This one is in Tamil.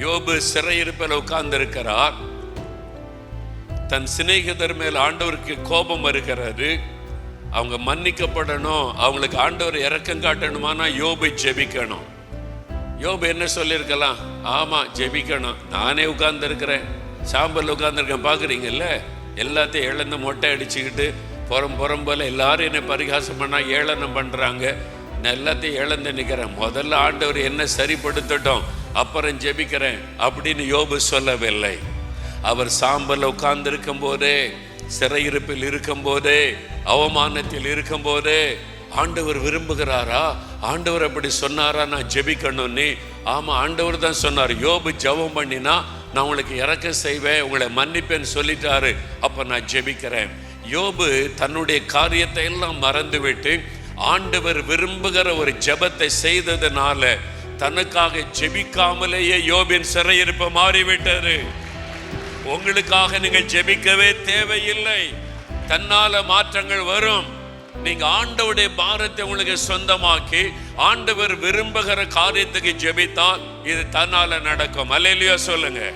யோபு சிறையிருப்பில் உட்கார்ந்து இருக்கிறார் தன் சிநேகிதர் மேல் ஆண்டவருக்கு கோபம் இருக்கிறாரு அவங்க மன்னிக்கப்படணும். அவங்களுக்கு ஆண்டவர் இறக்கம் காட்டணுமானா யோபை ஜெபிக்கணும். யோபு என்ன சொல்லியிருக்கலாம்? ஆமா ஜெபிக்கணும். நானே உட்கார்ந்து இருக்கிறேன் சாம்பல் உட்கார்ந்துருக்கேன். பார்க்குறீங்கல்ல? எல்லாத்தையும் இழந்து மொட்டை அடிச்சுக்கிட்டு புறம் புறம் போல எல்லாரும் என்னை பரிகாசம் பண்ணால் ஏளனம் பண்றாங்க. நான் எல்லாத்தையும் இழந்து நிற்கிறேன் முதல்ல ஆண்டவர் என்ன சரிப்படுத்தட்டும். அப்புறம் ஜெபிக்கிறேன் அப்படின்னு யோபு சொல்லவில்லை. அவர் சாம்பல் உட்கார்ந்திருக்கும் போதே சிறையிருப்பில் இருக்கும் போதே அவமானத்தில் இருக்கும் போதே ஆண்டவர் விரும்புகிறாரா? ஆண்டவர் அப்படி சொன்னாரா? நான் ஜெபிக்கணும்னு ஆமாம் ஆண்டவர் தான் சொன்னார் யோபு ஜெபம் பண்ணினா நான் உங்களுக்கு இறக்க செய்வேன் உங்களை மன்னிப்பேன்னு சொல்லிட்டாரு. அப்போ நான் ஜெபிக்கிறேன். யோபு தன்னுடைய காரியத்தை எல்லாம் மறந்துவிட்டு ஆண்டவர் விரும்புகிற ஒரு ஜெபத்தை செய்ததுனால தனக்காக ஜெபிக்காமலேயே யோபின் சிறையிருப்பு மாறிவிட்டது. உங்களுக்காக நீங்கள் ஜெபிக்கவே தேவையில்லை. தன்னால மாற்றங்கள் வரும். நீங்க ஆண்டவுடைய பாரத்தை உங்களுக்கு சொந்தமாக்கி ஆண்டவர் விரும்புகிற காரியத்துக்கு ஜெபித்தால் இது தன்னால நடக்கும். அல்லையா சொல்லுங்க.